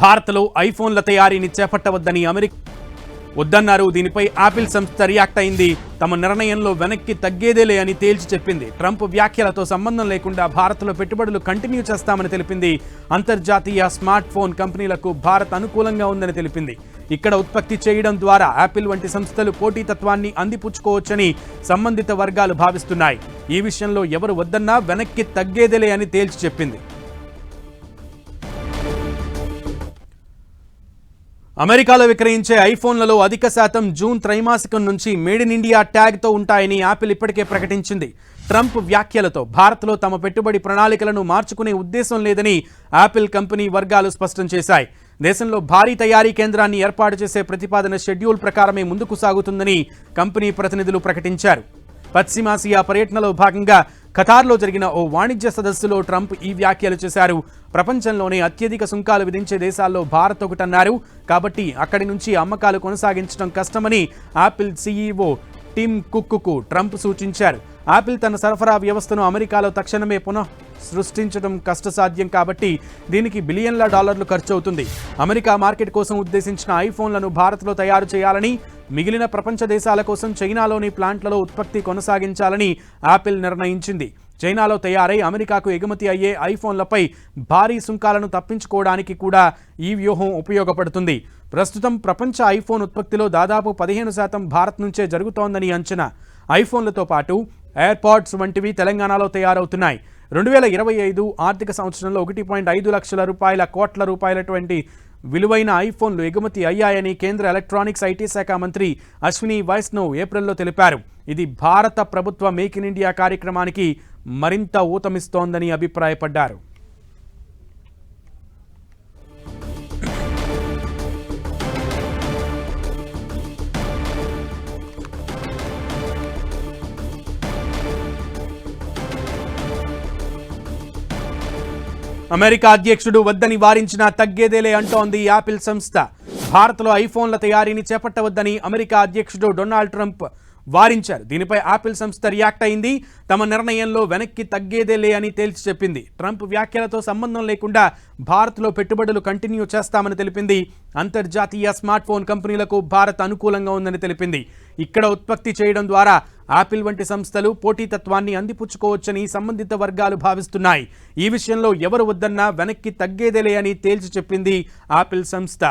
భారత్లో ఐఫోన్ల తయారీని చేపట్టవద్దని అమెరికా వద్దన్నారు. దీనిపై ఆపిల్ సంస్థ రియాక్ట్ అయింది. తమ నిర్ణయంలో వెనక్కి తగ్గేదేలే అని తేల్చి చెప్పింది. ట్రంప్ వ్యాఖ్యలతో సంబంధం లేకుండా భారత్లో పెట్టుబడులు కంటిన్యూ చేస్తామని తెలిపింది. అంతర్జాతీయ స్మార్ట్ ఫోన్ కంపెనీలకు భారత్ అనుకూలంగా ఉందని తెలిపింది. ఇక్కడ ఉత్పత్తి చేయడం ద్వారా యాపిల్ వంటి సంస్థలు పోటీతత్వాన్ని అందిపుచ్చుకోవచ్చని సంబంధిత వర్గాలు భావిస్తున్నాయి. ఈ విషయంలో ఎవరు వద్దన్నా వెనక్కి తగ్గేదేలే అని తేల్చి చెప్పింది. అమెరికాలో విక్రయించే ఐఫోన్లలో అధిక శాతం జూన్ త్రైమాసికం నుంచి మేడ్ ఇన్ ఇండియా ట్యాగ్తో ఉంటాయని యాపిల్ ఇప్పటికే ప్రకటించింది. ట్రంప్ వ్యాఖ్యలతో భారత్లో తమ పెట్టుబడి ప్రణాళికలను మార్చుకునే ఉద్దేశం లేదని యాపిల్ కంపెనీ వర్గాలు స్పష్టం చేశాయి. దేశంలో భారీ తయారీ కేంద్రాన్ని ఏర్పాటు చేసే ప్రతిపాదన షెడ్యూల్ ప్రకారమే ముందుకు సాగుతుందని కంపెనీ ప్రతినిధులు ప్రకటించారు. పశ్చిమాసియా పర్యటనలో భాగంగా ఖతార్లో జరిగిన ఓ వాణిజ్య సదస్సులో ట్రంప్ ఈ వ్యాఖ్యలు చేశారు. ప్రపంచంలోనే అత్యధిక సుంకాలు విధించే దేశాల్లో భారత్ ఒకటన్నారు. కాబట్టి అక్కడి నుంచి అమ్మకాలు కొనసాగించడం కష్టమని యాపిల్ సీఈఓ టిమ్ కుక్కు ట్రంప్ సూచించారు. యాపిల్ తన సరఫరా వ్యవస్థను అమెరికాలో తక్షణమే పునః సృష్టించడం కష్టసాధ్యం కాబట్టి దీనికి బిలియన్ల డాలర్లు ఖర్చవుతుంది. అమెరికా మార్కెట్ కోసం ఉద్దేశించిన ఐఫోన్లను భారత్లో తయారు చేయాలని మిగిలిన ప్రపంచ దేశాల కోసం చైనాలోని ప్లాంట్లలో ఉత్పత్తి కొనసాగించాలని యాపిల్ నిర్ణయించింది. చైనాలో తయారై అమెరికాకు ఎగుమతి అయ్యే ఐఫోన్లపై భారీ సుంకాలను తప్పించుకోవడానికి కూడా ఈ వ్యూహం ఉపయోగపడుతుంది. ప్రస్తుతం ప్రపంచ ఐఫోన్ ఉత్పత్తిలో దాదాపు పదిహేను శాతం భారత్ నుంచే జరుగుతోందని అంచనా. ఐఫోన్లతో పాటు ఎయిర్పాడ్స్ వంటివి తెలంగాణలో తయారవుతున్నాయి. రెండు వేల ఇరవై ఐదు ఆర్థిక సంవత్సరంలో ఒకటి పాయింట్ ఐదు లక్షల రూపాయల కోట్ల రూపాయలటువంటి విలువైన ఐఫోన్లు ఎగుమతి అయ్యాయని కేంద్ర ఎలక్ట్రానిక్స్ ఐటీ శాఖ మంత్రి అశ్విని వైష్ణవ్ ఏప్రిల్లో తెలిపారు. ఇది భారత ప్రభుత్వ మేక్ ఇన్ ఇండియా కార్యక్రమానికి మరింత ఊతమిస్తోందని అభిప్రాయపడ్డారు. అమెరికా అధ్యక్షుడు వద్దని వారించినా తగ్గేదేలే అంటోంది యాపిల్ సంస్థ. భారత్లో ఐఫోన్ల తయారీని చేపట్టవద్దని అమెరికా అధ్యక్షుడు డొనాల్డ్ ట్రంప్ వారించారు. దీనిపై ఆపిల్ సంస్థ రియాక్ట్ అయింది. తమ నిర్ణయంలో వెనక్కి తగ్గేదేలే అని తేల్చి చెప్పింది. ట్రంప్ వ్యాఖ్యలతో సంబంధం లేకుండా భారత్లో పెట్టుబడులు కంటిన్యూ చేస్తామని తెలిపింది. అంతర్జాతీయ స్మార్ట్ ఫోన్ కంపెనీలకు భారత్ అనుకూలంగా ఉందని తెలిపింది. ఇక్కడ ఉత్పత్తి చేయడం ద్వారా ఆపిల్ వంటి సంస్థలు పోటీతత్వాన్ని అందిపుచ్చుకోవచ్చని సంబంధిత వర్గాలు భావిస్తున్నాయి. ఈ విషయంలో ఎవరు వద్దన్నా వెనక్కి తగ్గేదేలే అని తేల్చి చెప్పింది ఆపిల్ సంస్థ.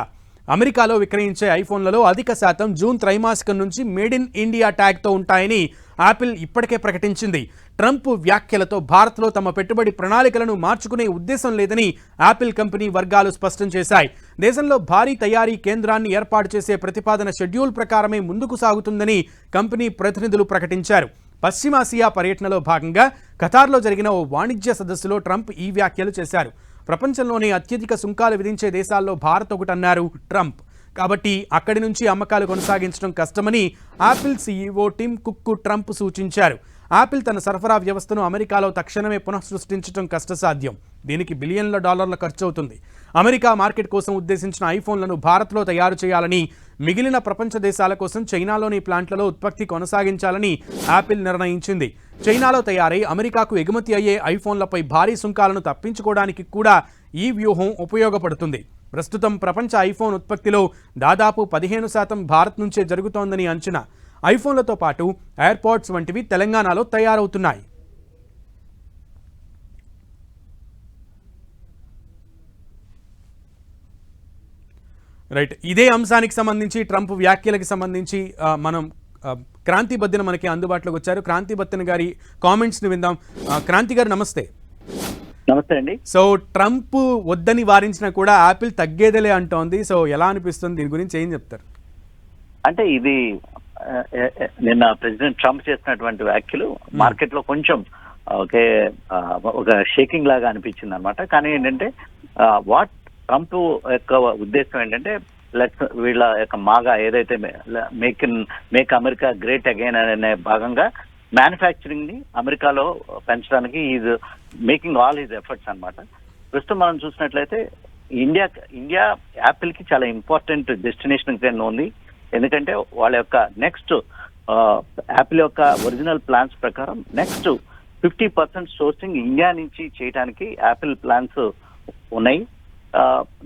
అమెరికాలో విక్రయించే ఐఫోన్లలో అధిక శాతం జూన్ త్రైమాసికం నుంచి మేడ్ ఇన్ ఇండియా ట్యాగ్తో ఉంటాయని యాపిల్ ఇప్పటికే ప్రకటించింది. ట్రంప్ వ్యాఖ్యలతో భారత్లో తమ పెట్టుబడి ప్రణాళికలను మార్చుకునే ఉద్దేశం లేదని యాపిల్ కంపెనీ వర్గాలు స్పష్టం చేశాయి. దేశంలో భారీ తయారీ కేంద్రాన్ని ఏర్పాటు చేసే ప్రతిపాదన షెడ్యూల్ ప్రకారమే ముందుకు సాగుతుందని కంపెనీ ప్రతినిధులు ప్రకటించారు. పశ్చిమాసియా పర్యటనలో భాగంగా ఖతార్లో జరిగిన ఓ వాణిజ్య సదస్సులో ట్రంప్ ఈ వ్యాఖ్యలు చేశారు. ప్రపంచంలోనే అత్యధిక సుంకాలు విధించే దేశాల్లో భారత్ ఒకటన్నారు ట్రంప్. కాబట్టి అక్కడి నుంచి అమ్మకాలు కొనసాగించడం కష్టమని ఆపిల్ సీఈఓ టిమ్ కుక్కు ట్రంప్ సూచించారు. ఆపిల్ తన సరఫరా వ్యవస్థను అమెరికాలో తక్షణమే పునఃసృష్టించడం కష్టసాధ్యం. దీనికి బిలియన్ల డాలర్ల ఖర్చు అవుతుంది అమెరికా మార్కెట్ కోసం ఉద్దేశించిన ఐఫోన్లను భారత్లో తయారు చేయాలని మిగిలిన ప్రపంచ దేశాల కోసం చైనాలోని ప్లాంట్లలో ఉత్పత్తి కొనసాగించాలని యాపిల్ నిర్ణయించింది. చైనాలో తయారై అమెరికాకు ఎగుమతి అయ్యే ఐఫోన్లపై భారీ సుంకాలను తప్పించుకోవడానికి కూడా ఈ వ్యూహం ఉపయోగపడుతుంది. ప్రస్తుతం ప్రపంచ ఐఫోన్ ఉత్పత్తిలో దాదాపు పదిహేను శాతం భారత్ నుంచే జరుగుతోందని అంచనా. ఐఫోన్లతో పాటు ఎయిర్పోర్ట్స్ వంటివి తెలంగాణలో తయారవుతున్నాయి. రైట్ ఇదే అంశానికి సంబంధించి ట్రంప్ వ్యాఖ్యలకు సంబంధించి మనం క్రాంతి బద్దిన మనకి అందుబాటులోకి వచ్చారు. క్రాంతి బద్దిన గారి కామెంట్స్ని విందాం. క్రాంతి గారు నమస్తే. నమస్తే అండి. సో ట్రంప్ వద్దని వారించినా కూడా యాపిల్ తగ్గేదేలే అంటోంది. సో ఎలా అనిపిస్తుంది? దీని గురించి ఏం చెప్తారు? అంటే ఇది నిన్న ప్రెసిడెంట్ ట్రంప్ చేసినటువంటి వ్యాఖ్యలు మార్కెట్లో కొంచెం ఒకే ఒక షేకింగ్ లాగా అనిపించింది అనమాట కానీ ఏంటంటే వాట్ ట్రంప్ యొక్క ఉద్దేశం ఏంటంటే లెట్స్ వీళ్ళ యొక్క మాగా ఏదైతే make in make America great again అనే భాగంగా మ్యానుఫ్యాక్చరింగ్ని అమెరికాలో పెంచడానికి is making all his efforts అన్నమాట. ప్రస్తుతం మనం చూసినట్లయితే ఇండియా ఇండియా యాపిల్కి చాలా ఇంపార్టెంట్ డెస్టినేషన్ కింద ఉంది. ఎందుకంటే వాళ్ళ యొక్క నెక్స్ట్ యాపిల్ యొక్క ఒరిజినల్ ప్లాన్స్ ప్రకారం next fifty percent sourcing India నుంచి చేయడానికి యాపిల్ ప్లాన్స్ ఉన్నాయి.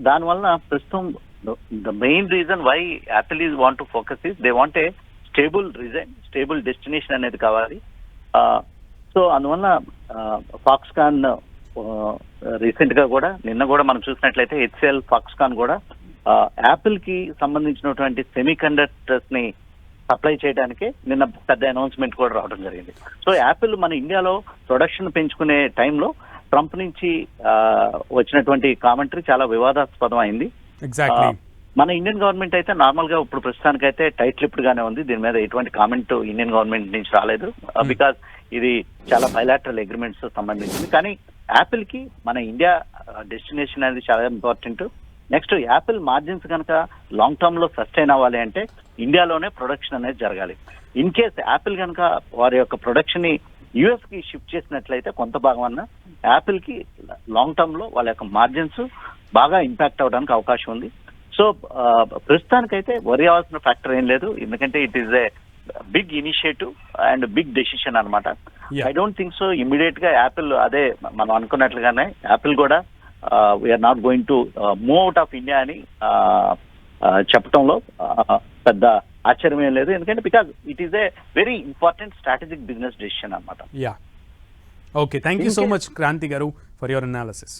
దానివల్ల ప్రస్తుతం the main reason why Apple is want to focus is they want a stable reason stable destination అనేది కావాలి. సో అందువల్ల ఫాక్స్కాన్ రీసెంట్గా కూడా నిన్న కూడా మనం చూసినట్లయితే హెచ్సిఎల్ ఫాక్స్కాన్ కూడా యాపిల్కి సంబంధించినటువంటి సెమీ కండక్టర్స్ని సప్లై చేయడానికి నిన్న పెద్ద అనౌన్స్మెంట్ కూడా రావడం జరిగింది. సో యాపిల్ మన ఇండియాలో ప్రొడక్షన్ పెంచుకునే టైంలో ట్రంప్ నుంచి వచ్చినటువంటి కామెంటరీ చాలా వివాదాస్పదం అయింది మన ఇండియన్ గవర్నమెంట్ అయితే నార్మల్గా ఇప్పుడు ప్రస్తుతానికి అయితే టైట్ లిప్డ్ గానే ఉంది. దీని మీద ఎటువంటి కామెంట్ ఇండియన్ గవర్నమెంట్ నుంచి రాలేదు. బికాస్ ఇది చాలా బయలాటరల్ అగ్రిమెంట్స్ సంబంధించింది. కానీ యాపిల్కి మన ఇండియా డెస్టినేషన్ అనేది చాలా ఇంపార్టెంట్ నెక్స్ట్ యాపిల్ మార్జిన్స్ కనుక లాంగ్ టర్మ్లో సస్టైన్ అవ్వాలి అంటే ఇండియాలోనే ప్రొడక్షన్ అనేది జరగాలి. ఇన్ కేస్ యాపిల్ కనుక వారి యొక్క ప్రొడక్షన్ని యుఎస్కి షిఫ్ట్ చేసినట్లయితే కొంత భాగం అన్న యాపిల్కి లాంగ్ టర్మ్లో వాళ్ళ యొక్క మార్జిన్స్ బాగా ఇంపాక్ట్ అవడానికి అవకాశం ఉంది. సో ప్రస్తుతానికైతే వరి అవ్వాల్సిన ఫ్యాక్టర్ ఏం లేదు. ఎందుకంటే it is a big initiative and big decision అనమాట. ఐ డోంట్ థింక్ సో ఇమ్మీడియట్గా యాపిల్ అదే మనం అనుకున్నట్లుగానే యాపిల్ కూడా we're not going to move out of India అని చెప్పడంలో పెద్ద ఆశ్చర్యం ఏం లేదు. ఎందుకంటే because it is a very important strategic business decision అనమాట okay thank you so much Kranthi garu for your analysis